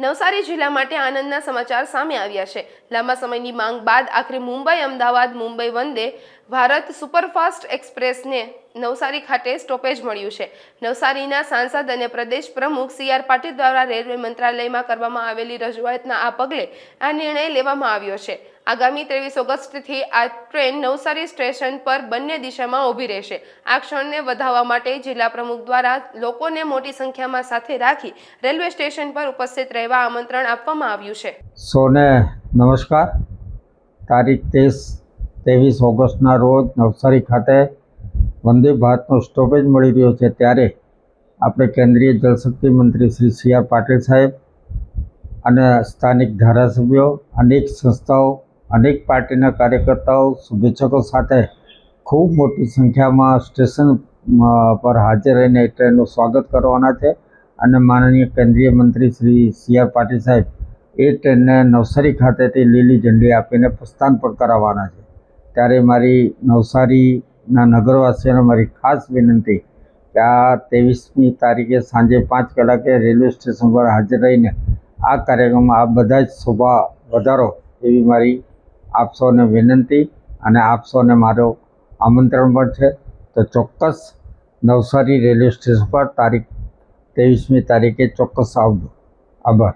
નવસારી જિલ્લા માટે આનંદના સમાચાર સામે આવ્યા છે. લાંબા સમયની માંગ બાદ આખરે મુંબઈ, અમદાવાદ, મુંબઈ વંદે ભારત સુપરફાસ્ટ એક્સપ્રેસને નવસારી ખાતે સ્ટોપેજ મળ્યું છે. નવસારીના સાંસદ અને પ્રદેશ પ્રમુખ સી આર પાટીલ દ્વારા રેલવે મંત્રાલયમાં કરવામાં આવેલી રજૂઆતના આ પગલે આ નિર્ણય લેવામાં આવ્યો છે. આગામી ત્રેવીસ ઓગસ્ટથી આ ટ્રેન નવસારી સ્ટેશન પર બંને દિશામાં ઊભી રહેશે. આ ક્ષણને વધાવવા માટે જિલ્લા પ્રમુખ દ્વારા લોકોને મોટી સંખ્યામાં સાથે રાખી રેલવે સ્ટેશન પર ઉપસ્થિત રહેવા આમંત્રણ આપવામાં આવ્યું છે. સોને નમસ્કાર. તારીખ ત્રીસ, ત્રેવીસ ઓગસ્ટના રોજ નવસારી ખાતે વંદે ભારતનો સ્ટોપેજ મળી રહ્યો છે. ત્યારે આપણે કેન્દ્રીય જળશક્તિ મંત્રી શ્રી સી આર પાટીલ સાહેબ અને સ્થાનિક ધારાસભ્યો, અનેક સંસ્થાઓ અનેક પાર્ટીના કાર્યકર્તાઓ શુભેચ્છકો સાથે ખૂબ મોટી સંખ્યામાં સ્ટેશન પર હાજર રહીને ટ્રેનનું સ્વાગત કરવાના છે. અને માનનીય કેન્દ્રીય મંત્રી શ્રી સી આર પાટીલ સાહેબ એ ટ્રેનને નવસારી ખાતેથી લીલી ઝંડી આપીને પ્રસ્થાન પણ કરાવવાના છે. ત્યારે મારી નવસારીના નગરવાસીઓને મારી ખાસ વિનંતી કે આ ત્રેવીસમી તારીખે સાંજે પાંચ કલાકે રેલવે સ્ટેશન પર હાજર રહીને આ કાર્યક્રમમાં આ બધા જ શોભા વધારો એવી મારી આપ સૌને વિનંતી અને આપ સૌને મારો આમંત્રણ પણ છે. તો ચોક્કસ નવસારી રેલવે સ્ટેશન પર તારીખ ત્રેવીસમી તારીખે ચોક્કસ આવજો. આભાર.